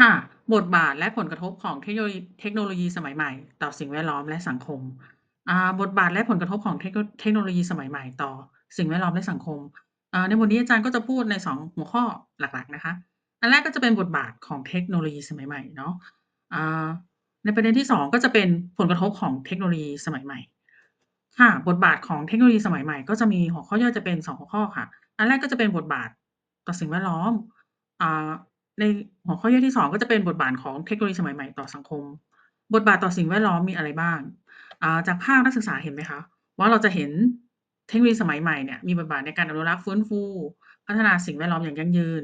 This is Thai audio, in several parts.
ค่ะ บทบาทและผลกระทบของเทคโนโลยีเทคโนโลยีสมัยใหม่ ต่อสิ่งแวดล้อมและสังคม อ่า บทบาทและผลกระทบของเทคโนเทคโนโลยีสมัยใหม่ต่อสิ่งแวดล้อมและสังคม อ่า ในบทนี้อาจารย์ก็จะพูดใน 2 หัวข้อหลักๆนะคะ อันแรกก็จะเป็นบทบาทของเทคโนโลยีสมัยใหม่เนาะ อ่า ในประเด็นที่ 2 ก็จะเป็นผลกระทบของเทคโนโลยีสมัยใหม่ ค่ะ บทบาทของเทคโนโลยีสมัยใหม่ ก็จะมีหัวข้อย่อยจะเป็น 2 หัวข้อค่ะ อันแรกก็จะเป็นบทบาทต่อสิ่งแวดล้อม อ่า ในหัวข้อย่อยที่ 2 ก็จะเป็นบทบาทของเทคโนโลยีสมัยใหม่ต่อสังคม บทบาทต่อสิ่งแวดล้อมมีอะไรบ้างาจากภาพนักศึกษาเห็นไหมคะ ว่าเราจะเห็นเทคโนโลยีสมัยใหม่เนี่ยมีบทบาทในการอนุรักษ์ฟื้นฟู พัฒนาสิ่งแวดล้อมอย่างยั่งยืน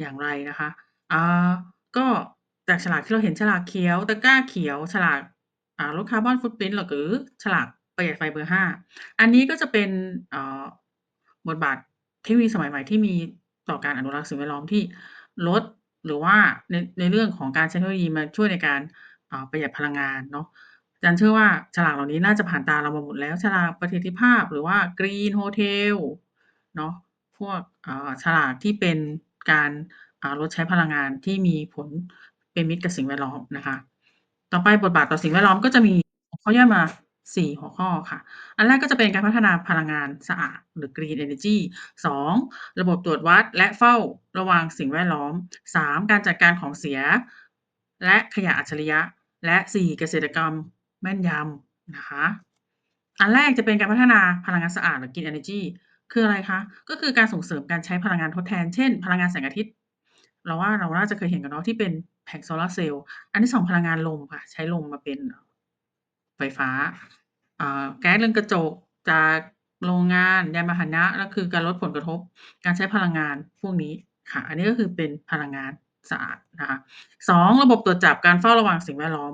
อย่างไรนะคะอ่าก็จากฉลากที่เราเห็นฉลากเขียวตะกร้าเขียว ฉลากอ่าลดคาร์บอน footprint หรือฉลากประหยัดไฟเบอร์5อันนี้ก็จะเป็นอ่อบทบาทเทคโนโลยีสมัยใหม่ที่มีต่อการอนุรักษ์สิ่งแวดล้อมที่ ลด หรือว่าในในเรื่องของการใช้เทคโนโลยีมาช่วยในการาประหยัดพลังงานเนาะอาจารย์เชื่อว่าฉลากเหล่านี้น่าจะผ่านตาเรามาหมดแล้ว ฉลากประสิทธิภาพหรือว่า Green Hotel เนาะพวกฉลากที่เป็นการาลดใช้พลังงานที่มีผลเป็นมิตรกับสิ่งแวดล้อมนะคะ ต่อไปบทบาทต่อสิ่งแวดล้อมก็จะมีหัวข้อย่อยมา 4 หัวข้อค่ะ อันแรกก็จะเป็นการพัฒนาพลังงานสะอาด หรือ Green Energy 2 ระบบตรวจวัดและเฝ้าระวังสิ่งแวดล้อม 3 การจัดการของเสีย และขยะอัจฉริยะ และ 4 เกษตรกรรมแม่นยำนะคะ อันแรกจะเป็นการพัฒนาพลังงานสะอาด หรือ Green Energy คืออะไรคะ ก็คือการส่งเสริมการใช้พลังงานทดแทน เช่น พลังงานแสงอาทิตย์ เราว่าเราน่าจะเคยเห็นกันเนาะที่เป็นแผงโซลาร์เซลล์ อันที่2พลังงานลมค่ะ ใช้ลมมาเป็นไฟฟ้า แก๊สเรือนกระจกจากโรงงานยานพาหนะก็คือการลดผลกระทบ การใช้พลังงานพวกนี้ค่ะ อันนี้ก็คือเป็นพลังงานสะอาดนะคะ2ระบบตรวจจับการเฝ้าระวังสิ่งแวดล้อม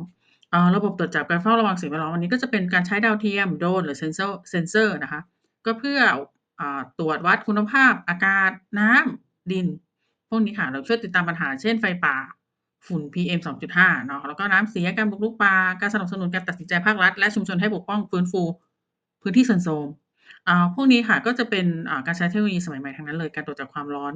อระบบตรวจจับการเฝ้าระวังสิ่งแวดล้อมอันนี้ก็จะเป็นการใช้ดาวเทียมโดรนหรือเซนเซอร์เซนเซอร์นะคะ ก็เพื่ออตรวจวัดคุณภาพอากาศน้ำดิน พวกนี้ค่ะ เราช่วยติดตามปัญหาเช่นไฟป่า ฝุ่น PM 2.5 เนาะแล้วก็น้ำเสียการบุกรุกป่าการสนับสนุนการตัดสินใจภาครัฐ และชุมชนให้ปกป้องฟื้นฟู พื้นที่เสื่อมโทรมอ่าพวกนี้ค่ะก็จะเป็นอ่าการใช้เทคโนโลยีสมัยใหม่ทั้งนั้นเลย การตรวจจับความร้อน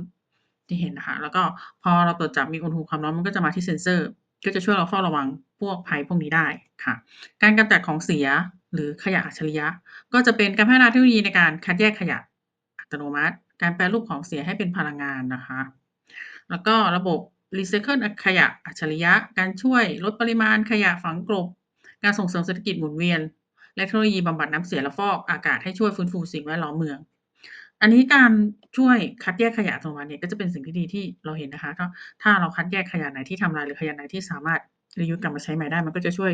ที่เห็นนะคะ แล้วก็พอเราตรวจจับมีอุณหภูมิความร้อนมันก็จะมาที่เซ็นเซอร์ ก็จะช่วยเราเฝ้าระวังพวกภัยพวกนี้ได้ค่ะ การกำจัดของเสียหรือขยะอัจฉริยะ ก็จะเป็นการพัฒนาเทคโนโลยีในการคัดแยกขยะอัตโนมัติ การแปรรูปของเสียให้เป็นพลังงานนะคะ แล้วก็ระบบ รีไซเคิลขยะอัจฉริยะ การช่วยลดปริมาณขยะฝังกลบ การส่งเสริมเศรษฐกิจหมุนเวียน และเทคโนโลยีบำบัดน้ำเสียและฟอกอากาศให้ช่วยฟื้นฟูสิ่งแวดล้อมเมือง อันนี้การช่วยคัดแยกขยะอัตโนมัติเนี่ยก็จะเป็นสิ่งที่ดีที่เราเห็นนะคะถ้าถ้าเราคัดแยกขยะไหนที่ทำลายหรือขยะไหนที่สามารถ reuse กลับมาใช้ใหม่ได้ มันก็จะช่วย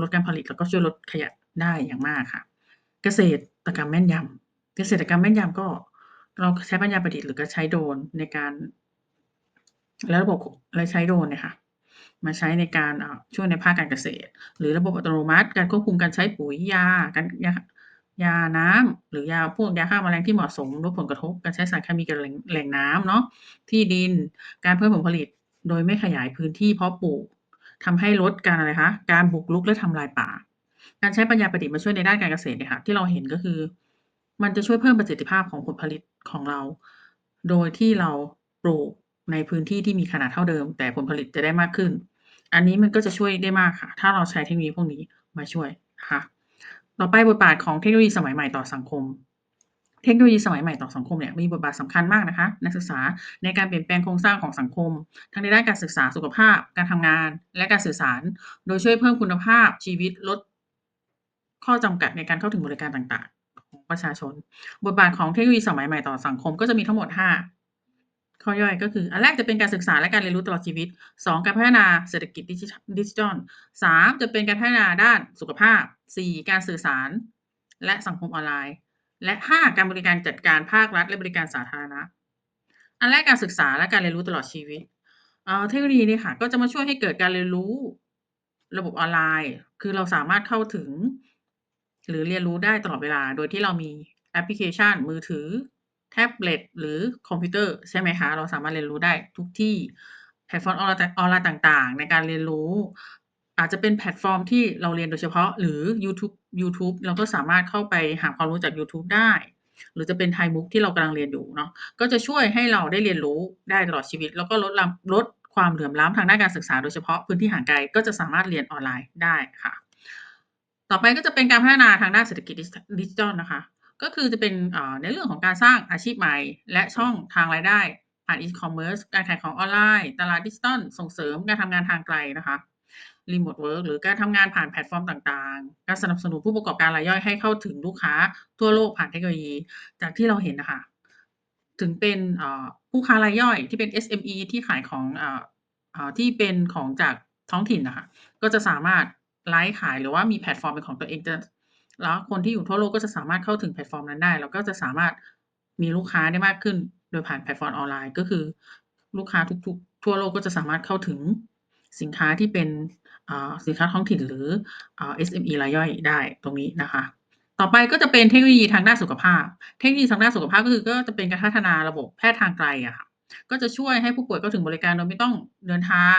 ลดการผลิตแล้วก็ช่วยลดขยะได้อย่างมากค่ะ เกษตรกรรมแม่นยำเกษตรกรรมแม่นยำก็เราใช้ปัญญาประดิษฐ์หรือก็ใช้โดรนในการ และระบบและใช้โดรนเนี่ยค่ะมาใช้ในการช่วยในภาคการเกษตร หรือระบบอัตโนมัติ การควบคุมการใช้ปุ๋ยยาการยายาน้ำหรือยาพวกยาฆ่าแมลงที่เหมาะสมลดผลกระทบ การใช้สารเคมีกับแหล่งน้ำเนาะที่ดินการเพิ่มผลผลิต โดยไม่ขยายพื้นที่เพาะปลูกทำให้ลดการอะไรคะการบุกรุกและทำลายป่า การใช้ปัญญาประดิษฐ์มาช่วยในด้านการเกษตรเนี่ยค่ะที่เราเห็นก็คือ มันจะช่วยเพิ่มประสิทธิภาพของผลผลิตของเรา โดยที่เราปลูก ในพื้นที่ที่มีขนาดเท่าเดิม แต่ผลผลิตจะได้มากขึ้น อันนี้มันก็จะช่วยได้มากค่ะ ถ้าเราใช้เทคโนโลยีพวกนี้มาช่วยนะคะต่อไปบทบาทของเทคโนโลยีสมัยใหม่ต่อสังคม เทคโนโลยีสมัยใหม่ต่อสังคมเนี่ยมีบทบาทสำคัญมากนะคะ นักศึกษาในการเปลี่ยนแปลงโครงสร้างของสังคม ทั้งในด้านการศึกษาสุขภาพ การทำงาน และการสื่อสาร โดยช่วยเพิ่มคุณภาพชีวิตลดข้อจำกัดในการเข้าถึงบริการต่างๆ ของประชาชน บทบาทของเทคโนโลยีสมัยใหม่ต่อสังคมก็จะมีทั้งหมด 5 ข้อย่อยก็คือ อันแรกจะเป็นการศึกษาและการเรียนรู้ตลอดชีวิต 2 การพัฒนาเศรษฐกิจดิจิทัล3จะเป็นการพัฒนาด้านสุขภาพ 4 การสื่อสาร และสังคมออนไลน์ และ 5 การบริการจัดการภาครัฐ และบริการสาธารณะ อันแรกการศึกษาและการเรียนรู้ตลอดชีวิตเอ่อเทคโนโลยีเนี่ยค่ะ ก็จะมาช่วยให้เกิดการเรียนรู้ระบบออนไลน์ คือเราสามารถเข้าถึง หรือเรียนรู้ได้ตลอดเวลา โดยที่เรามีแอปพลิเคชัน มือถือ แท็บเล็ตหรือคอมพิวเตอร์ใช่ไหมคะ เราสามารถเรียนรู้ได้ทุกที่แพลตฟอร์มออนไลน์ต่างๆ ในการเรียนรู้ อาจจะเป็นแพลตฟอร์มที่เราเรียนโดยเฉพาะ หรือยูทูบยูทูบเราก็สามารถเข้าไปหาความรู้จากยูทูบได้ หรือจะเป็น Thai MOOC ที่เรากำลังเรียนอยู่เนาะก็จะช่วยให้เราได้เรียนรู้ได้ตลอดชีวิต แล้วก็ลดลลดความเหลื่อมล้ำทางด้านการศึกษาโดยเฉพาะพื้นที่ห่างไกลก็จะสามารถเรียนออนไลน์ได้ค่ะ ต่อไปก็จะเป็นการพัฒนาทางด้านเศรษฐกิจดิจิทัลนะคะ ก็คือจะเป็นในเรื่องของการสร้างอาชีพใหม่ และช่องทางรายได้ผ่าน E-commerce การขายของออนไลน์ ตลาดดิจิทัลส่งเสริมการทำงานทางไกลนะคะรีโมตเวิร์กหรือการทำงานผ่านแพลตฟอร์มต่างๆ การสนับสนุนผู้ประกอบการรายย่อยให้เข้าถึงลูกค้าทั่วโลกผ่านเทคโนโลยี จากที่เราเห็นนะคะถึงเป็นผู้ค้ารายย่อยที่เป็น SME ที่ขายของออที่เป็นของจากท้องถิ่นนะคะก็จะสามารถไลฟ์ขายหรือว่ามีแพลตฟอร์มเป็นของตัวเองจะ แล้วคนที่อยู่ทั่วโลกก็จะสามารถเข้าถึงแพลตฟอร์มนั้นได้ แล้วก็จะสามารถมีลูกค้าได้มากขึ้น โดยผ่านแพลตฟอร์มออนไลน์ ก็คือ ลูกค้าทุกๆ ทั่วโลกก็จะสามารถเข้าถึงสินค้าที่เป็นสินค้าท้องถิ่นหรืออ SME รายย่อยได้ตรงนี้นะคะ ต่อไปก็จะเป็นเทคโนโลยีทางด้านสุขภาพ เทคโนโลยีทางด้านสุขภาพก็คือก็จะเป็นการพัฒนาระบบแพทย์ทางไกลอะค่ะ ก็จะช่วยให้ผู้ป่วยเข้าถึงบริการโดยไม่ต้องเดินทาง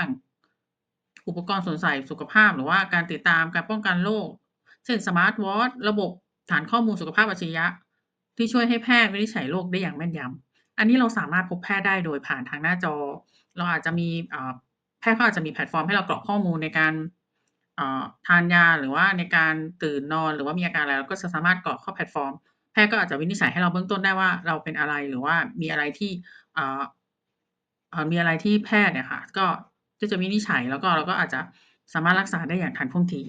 อุปกรณ์สวมใส่สุขภาพ หรือว่าการติดตามการป้องกันโรค เช่นสมาร์ตวอตช์ระบบฐานข้อมูลสุขภาพอัจฉริยะ ที่ช่วยให้แพทย์วินิจฉัยโรคได้อย่างแม่นยำ อันนี้เราสามารถพบแพทย์ได้โดยผ่านทางหน้าจอ เราอาจจะมีแพทย์เขาอาจจะมีแพลตฟอร์มให้เรากรอกข้อมูลในการทานยาหรือว่าในการตื่นนอนหรือว่ามีอาการอะไรเราก็จะสามารถกรอกเข้าแพลตฟอร์ม แพทย์ก็อาจจะวินิจฉัยให้เราเบื้องต้นได้ว่าเราเป็นอะไรหรือว่ามีอะไรที่มีอะไรที่แพทย์เนี่ยค่ะก็ก็จะวินิจฉัยแล้วก็เราก็อาจจะสามารถรักษาได้อย่างทันท่วงที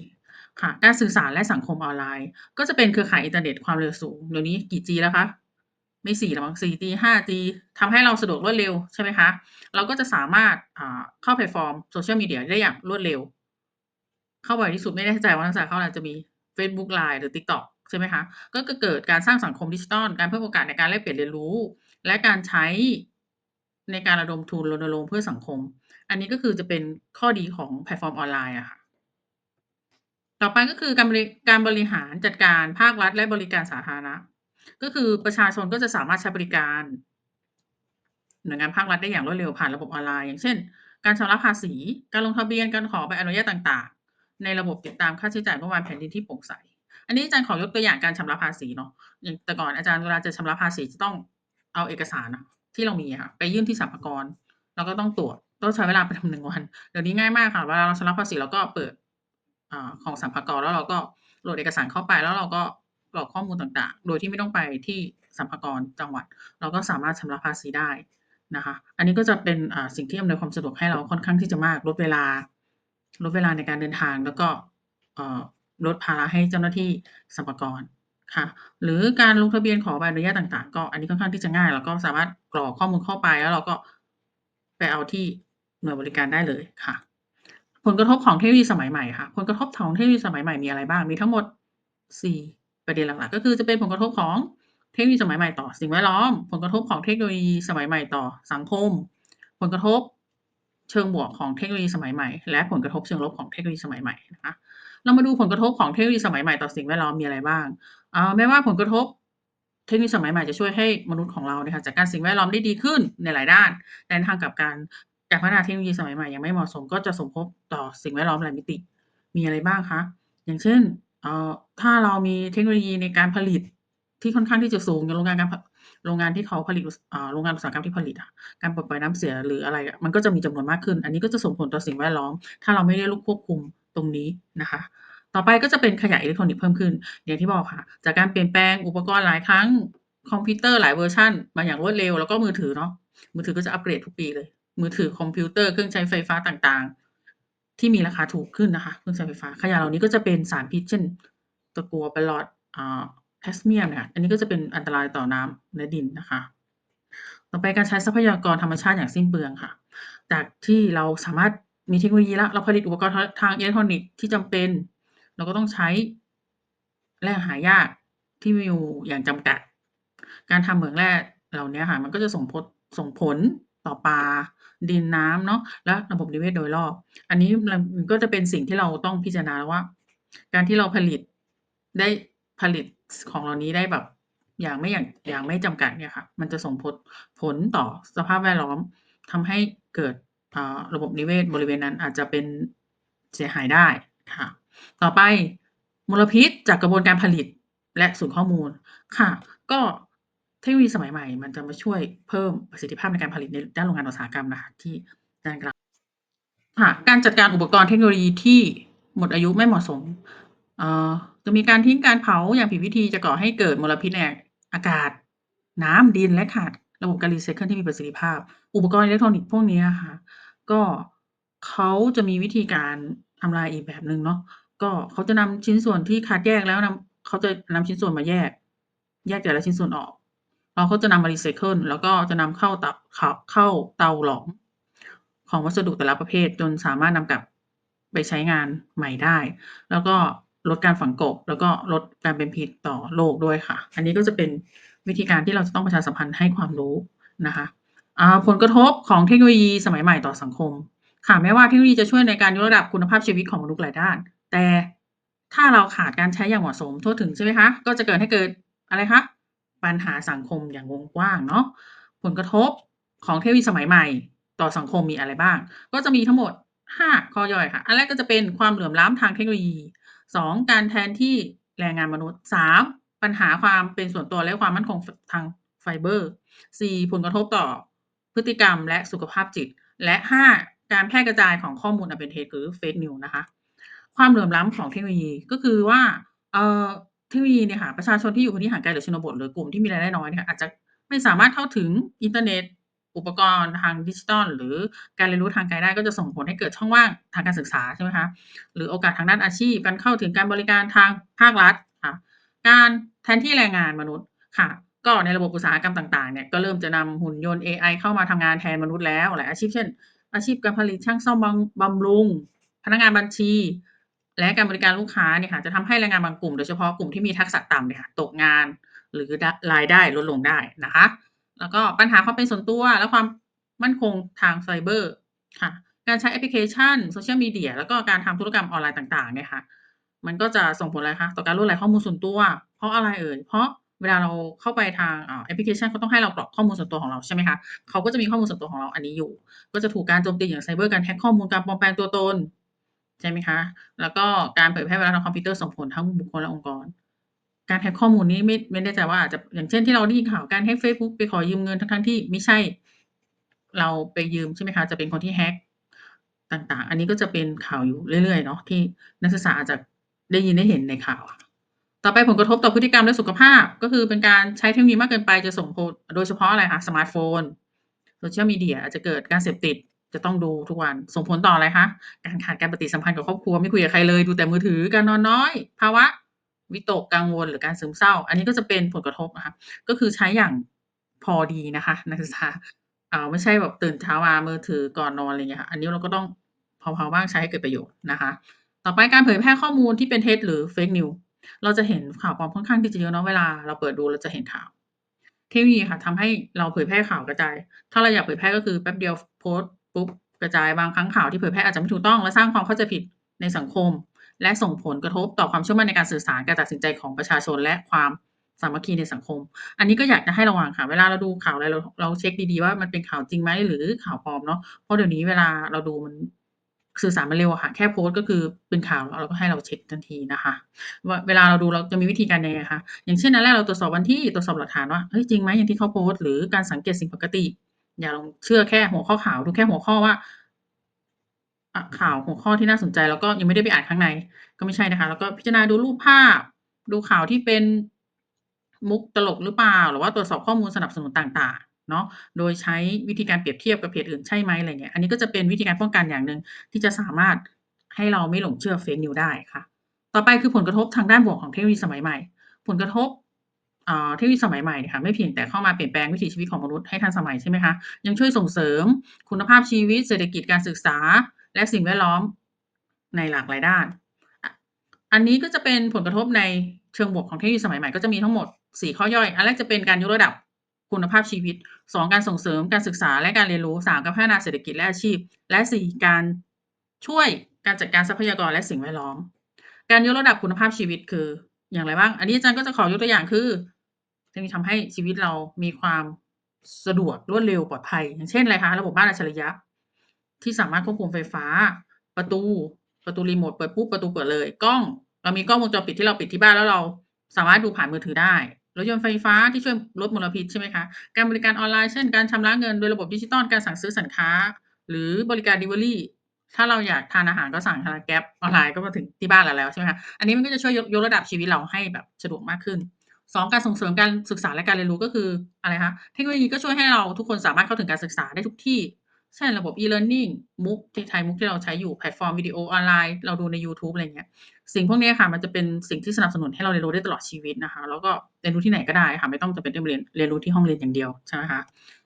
ค่ะ การสื่อสารและสังคมออนไลน์ ก็จะเป็นเครือข่ายอินเทอร์เน็ตความเร็วสูง เดี๋ยวนี้กี่ G แล้วคะ?ไม่ 4 แล้วมั้ง 4G 5G ทำให้เราสะดวกรวดเร็วใช่ไหมคะ เราก็จะสามารถเข้าแพลตฟอร์ม Social Media ได้อย่างรวดเร็ว เข้าบ่อยที่สุดไม่แน่ใจว่านักศึกษาเข้าอะไรจะมีเฟซบุ๊ก LINE หรือ TikTok ใช่ไหมคะ ก็เกิดการสร้างสังคมดิจิทัล การเพิ่มโอกาสในการแลกเปลี่ยนเรียนรู้ และการใช้ในการระดมทุนรณรงค์เพื่อสังคม อันนี้ก็คือจะเป็นข้อดีของแพลตฟอร์มออนไลน์อะค่ะ ต่อไปก็คือการบริการบริหารจัดการภาครัฐและบริการสาธารณะ ก็คือประชาชนก็จะสามารถใช้บริการหน่วยงานภาครัฐได้อย่างรวดเร็วผ่านระบบออนไลน์ อย่างเช่น การชำระภาษี การลงทะเบียน การขอใบอนุญาตต่างๆ ในระบบติดตามค่าใช้จ่ายประมาณแผ่นดินที่โปร่งใส อันนี้อาจารย์ขอยกตัวอย่างการชำระภาษีเนาะ อย่างแต่ก่อนอาจารย์เวลาจะชำระภาษีจะต้องเอาเอกสารที่เรามีค่ะไปยื่นที่สรรพากร แล้วก็ต้องตรวจ ต้องใช้เวลาไประมาณ1วัน เดี๋ยวนี้ง่ายมากค่ะ เวลาเราชำระภาษีเราก็เปิด อของสรรพากรแล้วเราก็โหลดเอกสารเข้าไปแล้วเราก็กรอกข้อมูลต่างๆ โดยที่ไม่ต้องไปที่สรรพากรจังหวัด เราก็สามารถชำระภาษีได้นะคะ อันนี้ก็จะเป็นสิ่งที่อำนวยความสะดวกให้เราค่อนข้างที่จะมากลดเวลาลดเวลาในการเดินทาง แล้วก็ลดภาระให้เจ้าหน้าที่สรรพากรค่ะ หรือการลงทะเบียนขอใบอนุญาตต่างๆ ก็อันนี้ค่อนข้างที่จะง่ายเราก็สามารถกรอกข้อมูลเข้าไปแล้วเราก็ไปเอาที่หน่วยบริการได้เลยค่ะ ผลกระทบของเทคโนโลยีสมัยใหม่ค่ะ ผลกระทบของเทคโนโลยีสมัยใหม่มีอะไรบ้าง?มีทั้งหมด 4 ประเด็นหลักๆ ก็คือจะเป็นผลกระทบของเทคโนโลยีสมัยใหม่ต่อ สิ่งแวดล้อม ผลกระทบของเทคโนโลยีสมัยใหม่ต่อสังคม ผลกระทบเชิงบวกของเทคโนโลยีสมัยใหม่ และผลกระทบเชิงลบของเทคโนโลยีสมัยใหม่นะคะ เรามาดูผลกระทบของเทคโนโลยีสมัยใหม่ต่อสิ่งแวดล้อมมีอะไรบ้างอ่าแม้ว่าผลกระทบเทคโนโลยีสมัยใหม่จะช่วยให้มนุษย์ของเราเนี่ยค่ะจัดการสิ่งแวดล้อมได้ดีขึ้นในหลายด้าน แต่ทางกับกัน การพัฒนาเทคโนโลยีสมัยใหม่ยังไม่เหมาะสมก็จะส่งผลต่อสิ่งแวดล้อมหลายมิติ มีอะไรบ้างคะ?อย่างเช่นเอ่อถ้าเรามีเทคโนโลยีในการผลิตที่ค่อนข้างที่จะสูงอย่างโรงงานการโรงงานที่เขาผลิตอุตอ่าโรงงานอุตสาหกรรมที่ผลิตอะการปลดปล่อยน้ำเสียหรืออะไรอะมันก็จะมีจำนวนมากขึ้น อันนี้ก็จะส่งผลต่อสิ่งแวดล้อม ถ้าเราไม่ได้ลูกควบคุมตรงนี้นะคะ ต่อไปก็จะเป็นขยะอิเล็กทรอนิกส์เพิ่มขึ้นอย่างที่บอกค่ะ จากการเปลี่ยนแปลงอุปกรณ์หลายครั้งคอมพิวเตอร์หลายเวอร์ชันมาอย่างรวดเร็วแล้วก็มือถือเนาะมือถือก็จะอัปเกรดทุกปีเลย มือถือคอมพิวเตอร์เครื่องใช้ไฟฟ้าต่างๆ ที่มีราคาถูกขึ้นนะคะเครื่องใช้ไฟฟ้าขยะเหล่านี้ก็จะเป็นสารพิษเช่นตะกั่ว Pallot อ่า Cadmium เนี่ยอันนี้ก็จะเป็นอันตรายต่อน้ำและดินนะคะ ต่อไปการใช้ทรัพยากรธรรมชาติอย่างสิ้นเปลืองค่ะ จากที่เราสามารถมีเทคโนโลยีแล้วเราผลิตอุปกรณ์ทางอิเล็กทรอนิกส์ที่จำเป็น เราก็ต้องใช้แร่หายากที่มีอยู่อย่างจำกัด การทำเหมืองแร่เหล่านี้ค่ะ มันก็จะส่งพดส่งผลต่อปลา ดินน้ำเนาะและระบบนิเวศโดยรอบ อันนี้มันก็จะเป็นสิ่งที่เราต้องพิจารณาว่า การที่เราผลิตได้ผลิตของเหล่านี้ได้แบบอย่างไม่อย่างอย่างไม่จำกัดเนี่ยค่ะ มันจะส่งผลผลต่อสภาพแวดล้อมทำให้เกิดระบบนิเวศบริเวณนั้นอาจจะเป็นเสียหายได้ค่ะ ต่อไปมลพิษจากกระบวนการผลิตและศูนย์ข้อมูลค่ะ ก็ เทคโนโลยีสมัยใหม่ มันจะมาช่วยเพิ่มประสิทธิภาพในการผลิตในด้านโรงงานอุตสาหกรรมนะคะที่อาจารย์กล่าวค่ะการจัดการอุปกรณ์เทคโนโลยีที่หมดอายุไม่เหมาะสมจะมีการทิ้งการเผาอย่างผิดวิธีจะก่อให้เกิดมลพิษในอากาศน้ำดินและขาดระบบการรีไซเคิลที่มีประสิทธิภาพ อุปกรณ์อิเล็กทรอนิกส์พวกนี้ค่ะ ก็เขาจะมีวิธีการทำลายอีกแบบหนึ่งเนาะก็เขาจะนำชิ้นส่วนที่คัดแยกแล้วนำเขาจะนำชิ้นส่วนมาแยก แยกแต่ละชิ้นส่วนออก เขาจะนำมารีไซเคิลแล้วก็จะนำเข้าเตาขเข้าเตาหลอมของวัสดุแต่ละประเภทจนสามารถนำกลับไปใช้งานใหม่ได้ แล้วก็ลดการฝังกบ แล้วก็ลดการเป็นพิษต่อโลกด้วยค่ะ อันนี้ก็จะเป็นวิธีการที่เราจะต้องประชาสัมพันธ์ให้ความรู้นะคะอ่าผลกระทบของเทคโนโลยีสมัยใหม่ต่อสังคม ค่ะแม้ว่าเทคโนโลยีจะช่วยในการยกระดับคุณภาพชีวิตของมนุษย์หลายด้าน แต่ถ้าเราขาดการใช้อย่างเหมาะสมทั่วถึงใช่ไหมคะ ก็จะเกิดให้เกิดอะไรคะ ปัญหาสังคมอย่างวงกว้างเนาะผลกระทบของเทคโนโลยีสมัยใหม่ ต่อสังคมมีอะไรบ้าง?ก็จะมีทั้งหมด 5 ข้อย่อยค่ะ อันแรกก็จะเป็นความเหลื่อมล้ำทางเทคโนโลยี 2 การแทนที่แรงงานมนุษย์ 3 ปัญหาความเป็นส่วนตัวและความมั่นคงทางไฟเบอร์ 4 ผลกระทบต่อพฤติกรรมและสุขภาพจิต และ 5 การแพร่กระจายของข้อมูลอันเป็นเท็จหรือ Fake News นะคะ ความเหลื่อมล้ำของเทคโนโลยีก็คือว่าเอ่อ เทคโนโลยีเนี่ยค่ะ ประชาชนที่อยู่พื้นที่ห่างไกลหรือชนบท หรือกลุ่มที่มีรายได้น้อยเนี่ยอาจจะไม่สามารถเข้าถึงอินเทอร์เน็ต อุปกรณ์ทางดิจิทัล หรือการเรียนรู้ทางไกลได้ก็จะส่งผลให้เกิดช่องว่างทางการศึกษาใช่ไหมคะหรือโอกาสทางด้านอาชีพการเข้าถึงการบริการทางภาครัฐค่ะการแทนที่แรงงานมนุษย์ค่ะ ก็ในระบบอุตสาหกรรมต่างๆเนี่ยก็เริ่มจะนำหุ่นยนต์เอไอเข้ามาทำงานแทนมนุษย์แล้วหลายอาชีพเช่น อาชีพการผลิตช่างซ่อมบำรุง พนักงานบัญชี และการบริการลูกค้าเนี่ยค่ะจะทำให้แรงงานบางกลุ่มโดยเฉพาะกลุ่มที่มีทักษะต่ำเนี่ยค่ะตกงานหรือรายได้ลดลงได้นะคะ แล้วก็ปัญหาความเป็นส่วนตัวและความมั่นคงทางไซเบอร์ค่ะการใช้แอปพลิเคชัน Social Media แล้วก็การทำธุรกรรมออนไลน์ต่าง ๆ เนี่ยค่ะ มันก็จะส่งผลอะไรคะต่อการรั่วไหลข้อมูลส่วนตัว เพราะอะไรเอ่ย?เพราะเวลาเราเข้าไปทางแอปพลิเคชันเขาต้องให้เรากรอกข้อมูลส่วนตัวของเราใช่ไหมคะเขาก็จะมีข้อมูลส่วนตัวของเราอันนี้อยู่ ก็จะถูกการโจมตีอย่างไซเบอร์การ hack ข้อมูลการปลอมแปลงตัวตน ใช่ไหมคะ แล้วก็การเผยแพร่ไวรัสทางคอมพิวเตอร์ส่งผลทั้งบุคคลและองค์กร การ hack ข้อมูลนี้ไม่ไม่แน่ใจว่าอาจจะอย่างเช่นที่เราได้ยินข่าวการ hack เฟซบุ๊กไปขอยืมเงินทั้งๆที่ไม่ใช่เราไปยืมใช่ไหมคะ จะเป็นคนที่ hack ต่างๆ อันนี้ก็จะเป็นข่าวอยู่เรื่อยๆเนาะที่นักศึกษาอาจจะได้ยินได้เห็นในข่าว ต่อไปผลกระทบต่อพฤติกรรมและสุขภาพ ก็คือเป็นการใช้เทคโนโลยีมากเกินไปจะส่งผลโดยเฉพาะอะไรคะสมาร์ตโฟน Social Media อาจจะเกิดการเสพติด จะต้องดูทุกวัน ส่งผลต่ออะไรคะ การขาดการปฏิสัมพันธ์กับครอบครัวไม่คุยกับใครเลย ดูแต่มือถือ การนอนน้อย ภาวะ วิตกกังวลหรือการซึมเศร้า อันนี้ก็จะเป็นผลกระทบนะคะ ก็คือใช้อย่างพอดีนะคะนักศึกษาอ่าไม่ใช่แบบตื่นเช้ามามือถือก่อนนอนอะไรอย่างเงี้ยอันนี้เราก็ต้องเพลาๆบ้างใช้ให้เกิดประโยชน์นะคะ ต่อไปการเผยแพร่ข้อมูลที่เป็นเท็จหรือ Fake News เราจะเห็นข่าวปลอมค่อนข้างที่จะเยอะเนาะเวลาเราเปิดดูเราจะเห็นข่าว เทคโนโลยีค่ะทำให้เราเผยแพร่ข่าวกระจาย ถ้าเราอยากเผยแพร่ก็คือแป๊บเดียวโพสต์ ปุ๊บกระจายบางครั้งข่าวที่เผยแพร่อาจจะไม่ถูกต้องและสร้างความเข้าใจผิดในสังคม และส่งผลกระทบต่อความเชื่อมั่นในการสื่อสารการตัดสินใจของประชาชนและความสามัคคีในสังคม อันนี้ก็อยากจะให้ระวังค่ะ เวลาเราดูข่าวอะไรเราเราเช็กดีๆว่ามันเป็นข่าวจริงไหมหรือข่าวปลอมเนาะ เพราะเดี๋ยวนี้เวลาเราดูมันสื่อสารมันเร็วอะค่ะ แค่โพสต์ก็คือเป็นข่าวแล้วเราก็ให้เราเช็กทันทีนะคะว่าเวลาเราดูเราจะมีวิธีการยังไงคะ อย่างเช่นอันแรกเราตรวจสอบวันที่ตรวจสอบหลักฐานว่า เฮ้ยจริงไหมอย่างที่เขาโพสต์หรือการสังเกตสิ่งปกติ อย่าลงเชื่อแค่หัวข้อข่าวดูแค่หัวข้อว่าข่าวหัวข้อที่น่าสนใจ แล้วก็ยังไม่ได้ไปอ่านข้างใน ก็ไม่ใช่นะคะ แล้วก็พิจารณาดูรูปภาพ ดูข่าวที่เป็นมุกตลกหรือเปล่า หรือว่าตรวจสอบข้อมูลสนับสนุนต่าง ๆ เนาะโดยใช้วิธีการเปรียบเทียบกับเพจอื่นใช่ไหมอะไรเงี้ยอันนี้ก็จะเป็นวิธีการป้องกันอย่างหนึ่งที่จะสามารถให้เราไม่หลงเชื่อ Fake News ได้ค่ะ ต่อไปคือผลกระทบทางด้านบวกของเทคโนโลยีสมัยใหม่ ผลกระทบ เทคโนโลยีสมัยใหม่เนี่ยค่ะไม่เพียงแต่เข้ามาเปลี่ยนแปลงวิถีชีวิตของมนุษย์ให้ทันสมัยใช่ไหมคะยังช่วยส่งเสริมคุณภาพชีวิตเศรษฐกิจการศึกษา และสิ่งแวดล้อมในหลากหลายด้านออันนี้ก็จะเป็นผลกระทบในเชิงบวกของเทคโนโลยีสมัยใหม่ก็จะมีทั้งหมด 4 ข้อย่อย อันแรกจะเป็นการยกระดับคุณภาพชีวิต 2 การส่งเสริมการศึกษาและการเรียนรู้ 3 การพัฒนาเศรษฐกิจและอาชีพ และ 4 การช่วยการจัดการทรัพยากรและสิ่งแวดล้อม การยกระดับคุณภาพชีวิตคืออย่างไรบ้าง?อันนี้อาจารย์ก็จะขอยกตัวอย่างคือ เทคโนโลยีทำให้ชีวิตเรามีความสะดวกรวดเร็วปลอดภัย อย่างเช่นอะไรคะระบบบ้านอัจฉริยะ ที่สามารถควบคุมไฟฟ้า ประตูประตูรีโมตเปิดปุ๊บประตูเปิดเลยกล้องเรามีกล้องวงจรปิดที่เราปิดที่บ้านแล้วเราสามารถดูผ่านมือถือได้รถยนต์ไฟฟ้าที่ช่วยลดมลพิษใช่ไหมคะ การบริการออนไลน์เช่นการชำระเงินโดยระบบดิจิทัลการสั่งซื้อสินค้า หรือบริการดิเวอรี่ถ้าเราอยากทานอาหารก็สั่งทาง Grab ออนไลน์ก็มาถึงที่บ้านเราแล้วใช่ไหมคะอันนี้มันก็จะช่วยยกระดับชีวิตเราให้แบบสะดวกมากขึ้น 2การส่งเสริมการศึกษาและการเรียนรู้ก็คืออะไรคะเทคโนโลยีก็ช่วยให้เราทุกคนสามารถเข้าถึงการศึกษาได้ทุกที่เช่นระบบ e-learning MOOC ที่ไทย MOOC ที่เราใช้อยู่แพลตฟอร์มวิดีโอออนไลน์เราดูในยูทูบอะไรเงี้ย สิ่งพวกนี้ค่ะ มันจะเป็นสิ่งที่สนับสนุนให้เราเรียนรู้ได้ตลอดชีวิตนะคะ แล้วก็เรียนรู้ที่ไหนก็ได้ค่ะ ไม่ต้องจำเป็นเรียนเรียนรู้ที่ห้องเรียนอย่างเดียวใช่ไหมคะ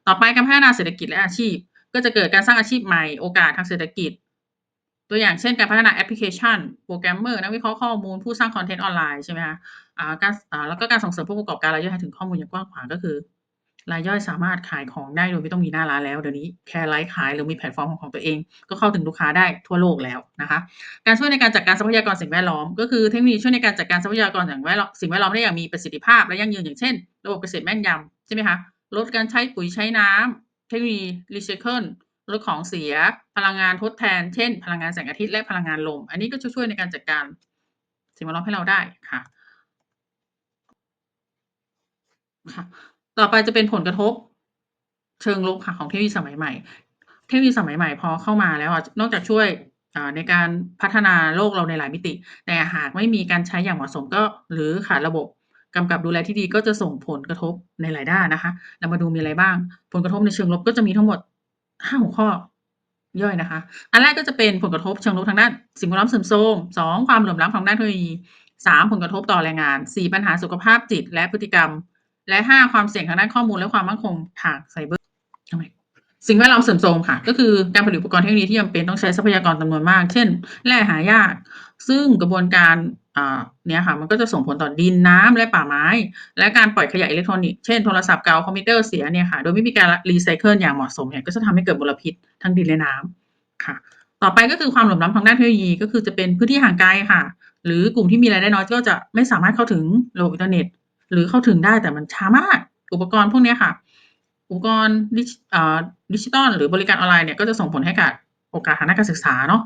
ต่อไปการพัฒนาเศรษฐกิจและอาชีพ ก็จะเกิดการสร้างอาชีพใหม่โอกาสทางเศรษฐกิจ ตัวอย่างเช่นการพัฒนาแอปพลิเคชันโปรแกรมเมอร์นักวิเคราะห์ข้อมูลผู้สร้างคอนเทนต์ออนไลน์ใช่ไหมคะอ่าการอ่าแล้วก็การส่งเสริมผู้ประกอบการรายย่อยให้ถึงข้อมูลอย่างกว้างขวางก็คือ รายย่อยสามารถขายของได้โดยไม่ต้องมีหน้าร้านแล้วเดี๋ยวนี้แค่ไลฟ์ขายหรือมีแพลตฟอร์มของของตัวเอง ก็เข้าถึงลูกค้าได้ทั่วโลกแล้วนะคะการช่วยในการจัดการทรัพยากรสิ่งแวดล้อม ก็คือเทคโนโลยีช่วยในการจัดการทรัพยากรอย่างแวดล้อมสิ่งแวดล้อมได้อย่างมีประสิทธิภาพและยั่งยืนอย่างเช่น ระบบเกษตรแม่นยำใช่ไหมคะลดการใช้ปุ๋ยใช้น้ำเทคโนโลยีรีไซเคิล ลดของเสียพลังงานทดแทน เช่น พลังงานแสงอาทิตย์และพลังงานลม อันนี้ก็จะช่วยในการจัดการสิ่งแวดล้อมให้เราได้ค่ะค่ะ ต่อไปจะเป็นผลกระทบ เชิงลบค่ะของเทคโนโลยีสมัยใหม่ เทคโนโลยีสมัยใหม่พอเข้ามาแล้วอะนอกจากช่วยในการพัฒนาโลกเราในหลายมิติ แต่หากไม่มีการใช้อย่างเหมาะสมก็ หรือขาดระบบกำกับดูแลที่ดีก็จะส่งผลกระทบในหลายด้านนะคะ เรามาดูมีอะไรบ้าง ผลกระทบในเชิงลบก็จะมีทั้งหมด 5หัวข้อย่อยนะคะ อันแรกก็จะเป็นผลกระทบเชิงลบทางด้านสิ่งแวดล้อมเสื่อมโทรม2ความเหลื่อมล้ำทางด้านเทคโนโลยี3ผลกระทบต่อแรงงาน4ปัญหาสุขภาพจิตและพฤติกรรม และ5ความเสี่ยงทางด้านข้อมูลและความมั่นคงทางไซเบอร์ทำไมสิ่งแวดล้อมเสื่อมโทรมค่ะ ก็คือการผลิตอุปกรณ์เทคโนโลยีที่จำเป็นต้องใช้ทรัพยากรจำนวนมาก เช่นแร่หายาก ซึ่งกระบวนการ เนี้ยค่ะมันก็จะส่งผลต่อดินน้ำและป่าไม้ และการปล่อยขยะอิเล็กทรอนิกส์เช่นโทรศัพท์เก่าคอมพิวเตอร์เสียเนี่ยค่ะโดยไม่มีการรีไซเคิลอย่างเหมาะสมเนี่ยก็จะทำให้เกิดมลพิษทั้งดินและน้ำค่ะ ต่อไปก็คือความเหลื่อมล้ำทางด้านเทคโนโลยี ก็คือจะเป็นพื้นที่ห่างไกลค่ะ หรือกลุ่มที่มีรายได้น้อยก็จะไม่สามารถเข้าถึงระบบอินเทอร์เน็ต หรือเข้าถึงได้แต่มันช้ามากอุปกรณ์พวกนี้ค่ะ อุปกรณ์ดิจิตอลหรือบริการออนไลน์เนี่ยก็จะส่งผลให้กับโอกาสทางด้านการศึกษาเนาะ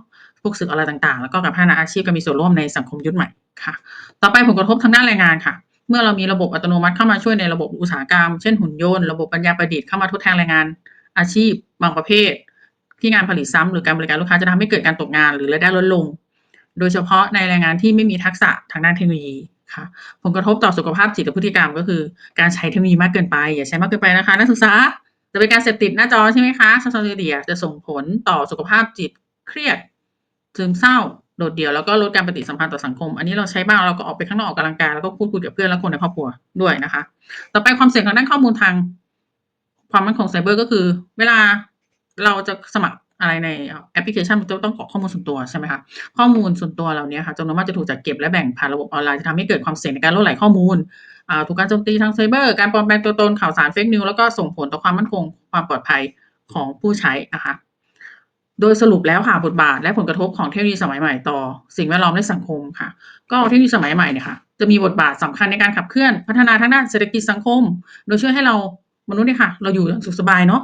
วกสื่อออนไลน์ต่างๆ แล้วก็การพัฒนาอาชีพการมีส่วนร่วมในสังคมยุคใหม่ค่ะ ต่อไปผลกระทบทางด้านแรงงานค่ะ เมื่อเรามีระบบอัตโนมัติเข้ามาช่วยในระบบอุตสาหกรรม เช่นหุ่นยนต์ ระบบปัญญาประดิษฐ์เข้ามาทดแทนแรงงาน อาชีพ บางประเภท ที่งานผลิตซ้ำหรือการบริการลูกค้าจะทำให้เกิดการตกงานหรือรายได้ลดลง โดยเฉพาะในแรงงานที่ไม่มีทักษะทางด้านเทคโนโลยีค่ะ ผลกระทบต่อสุขภาพจิตและพฤติกรรมก็คือ การใช้เทคโนโลยีมากเกินไปอย่าใช้มากเกินไปนะคะนักศึกษาจะเป็นการเสพติดหน้าจอใช่ไหมคะ Social Media จะส่งผลต่อสุขภาพจิตเครียด ซึมเศร้าโดดเดี่ยวแล้วก็ลดการปฏิสัมพันธ์ต่อสังคม อันนี้เราใช้บ้างเราก็ออกไปข้างนอกออกกำลังกายแล้วก็พูดคุยกับเพื่อนและคนในครอบครัวด้วยนะคะ ต่อไปความเสี่ยงทางด้านข้อมูลทาง ความมั่นคงไซเบอร์ก็คือ เวลาเราจะสมัครอะไรในแอปพลิเคชันมันจะต้องกรอกข้อมูลส่วนตัวใช่ไหมคะข้อมูลส่วนตัวเหล่าเนี้ยค่ะจำนวนมากจะถูกจัดเก็บและแบ่งผ่านระบบออนไลน์จะทำให้เกิดความเสี่ยงในการรั่วไหลข้อมูลถูกการโจมตีทางไซเบอร์การปลอมแปลงตัวตนข่าวสาร Fake News แล้วก็ส่งผลต่อความมั่นคง ความปลอดภัยของผู้ใช้นะคะ โดยสรุปแล้วค่ะบทบาทและผลกระทบของเทคโนโลยีสมัยใหม่ต่อ สิ่งแวดล้อมและสังคมค่ะ ก็เทคโนโลยีสมัยใหม่เนี่ยค่ะจะมีบทบาทสำคัญในการขับเคลื่อนพัฒนาทางด้านเศรษฐกิจสังคม โดยช่วยให้เรามนุษย์เนี่ยค่ะ เราอยู่อย่างสุขสบายเนาะ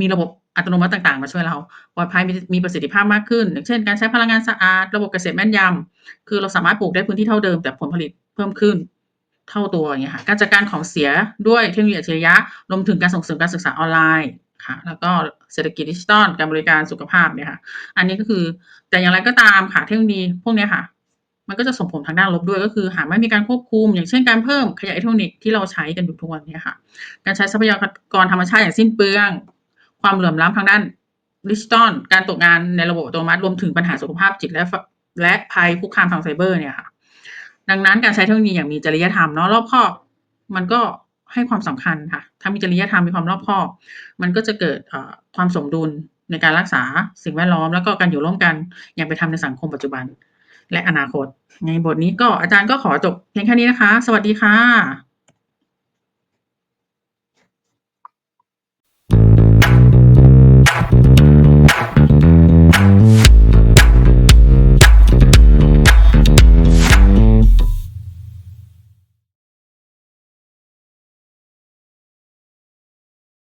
มีระบบอัตโนมัติต่างๆ มาช่วยเราปลอดภัยมีมีประสิทธิภาพมากขึ้น อย่างเช่น การใช้พลังงานสะอาด ระบบเกษตรแม่นยำคือเราสามารถปลูกได้พื้นที่เท่าเดิม แต่ผลผลิตเพิ่มขึ้นเท่าตัวอย่างเงี้ยค่ะการจัดการของเสียด้วยเทคโนโลยีอัจฉริยะรวมถึงการส่งเสริมการศึกษาออนไลน์ ค่ะแล้วก็เศรษฐกิจดิจิทัลการบริการสุขภาพเนี่ยค่ะ อันนี้ก็คือแต่อย่างไรก็ตามค่ะเทคโนโลยีพวกนี้ค่ะ มันก็จะส่งผลทางด้านลบด้วยก็คือหากไม่มีการควบคุม อย่างเช่นการเพิ่มขยะอิเล็กทรอนิกส์ที่เราใช้กันอยู่ทุกวันเนี้ยค่ะ การใช้ทรัพยากรธรรมชาติอย่างสิ้นเปลือง ความเหลื่อมล้ำทางด้านดิจิทัลการตกงานในระบบอัตโนมัติรวมถึงปัญหาสุขภาพจิตและและภัยคุกคามทางไซเบอร์เนี่ยค่ะ ดังนั้นการใช้เทคโนโลยีอย่างมีจริยธรรมเนาะรอบคอบมันก็ ให้ความสำคัญค่ะ ถ้ามีจริยธรรมมีความรอบคอบ มันก็จะเกิดความสมดุลในการรักษาสิ่งแวดล้อม แล้วก็การอยู่ร่วมกันอย่างไปทำในสังคมปัจจุบัน และอนาคต ในบทนี้ก็อาจารย์ก็ขอจบเพียงแค่นี้นะคะ สวัสดีค่ะ